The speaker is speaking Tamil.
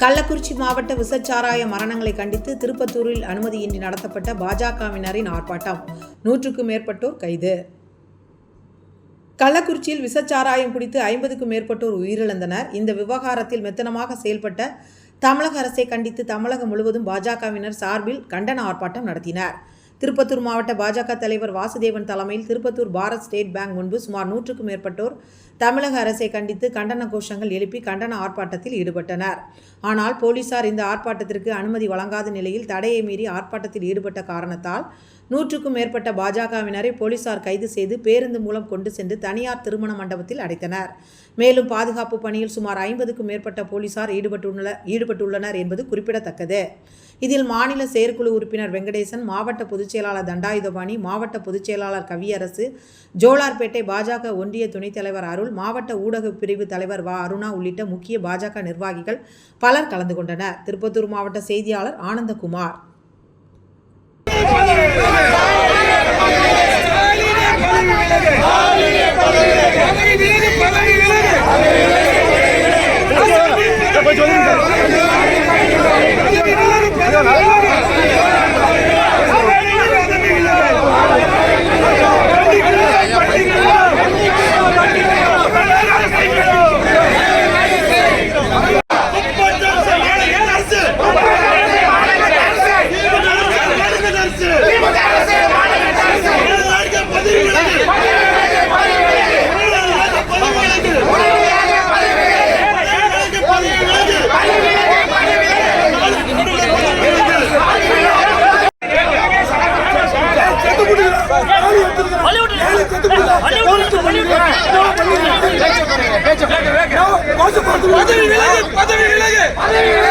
கள்ளக்குறிச்சி மாவட்ட விசச்சாராய மரணங்களை கண்டித்து திருப்பத்தூரில் அனுமதியின்றி நடத்தப்பட்ட பாஜகவினரின் ஆர்ப்பாட்டம். நூற்றுக்கும் மேற்பட்டோர் கைது. கள்ளக்குறிச்சியில் விசச்சாராயம் குடித்து ஐம்பதுக்கும் மேற்பட்டோர் உயிரிழந்தனர். இந்த விவகாரத்தில் மெத்தனமாக செயல்பட்ட தமிழக அரசை கண்டித்து தமிழகம் முழுவதும் பாஜகவினர் சார்பில் கண்டன ஆர்ப்பாட்டம் நடத்தினர். திருப்பத்தூர் மாவட்ட பாஜக தலைவர் வாசுதேவன் தலைமையில் திருப்பத்தூர் பாரத் ஸ்டேட் பேங்க் முன்பு சுமார் நூற்றுக்கும் மேற்பட்டோர் தமிழக அரசை கண்டித்து கண்டன கோஷங்கள் எழுப்பி கண்டன ஆர்ப்பாட்டத்தில் ஈடுபட்டனர். ஆனால் போலீசார் இந்த ஆர்ப்பாட்டத்திற்கு அனுமதி வழங்காத நிலையில் தடையை மீறி ஆர்ப்பாட்டத்தில் ஈடுபட்ட காரணத்தால் நூற்றுக்கும் மேற்பட்ட பாஜகவினரை போலீசார் கைது செய்து பேருந்து மூலம் கொண்டு சென்று தனியார் திருமண மண்டபத்தில் அடைத்தனர். மேலும் பாதுகாப்பு பணியில் சுமார் ஐம்பதுக்கும் மேற்பட்ட போலீசார் ஈடுபட்டுள்ள ஈடுபட்டுள்ளனர் என்பது குறிப்பிடத்தக்கது. இதில் மாநில செயற்குழு உறுப்பினர் வெங்கடேசன் மாவட்ட பொதுச்செயலாளர் தண்டாயுதபாணி மாவட்ட பொதுச்செயலாளர் கவியரசு ஜோலார்பேட்டை பாஜக ஒன்றிய துணைத் தலைவர் அருள் மாவட்ட ஊடக பிரிவு தலைவர் வ. அருணா உள்ளிட்ட முக்கிய பாஜக நிர்வாகிகள் பலர் கலந்து கொண்டனர். திருப்பத்தூர் மாவட்ட செய்தியாளர் ஆனந்தகுமார். Hey, hey, hey, பதவி விலகு பதவி விலகு. பதவி விலகு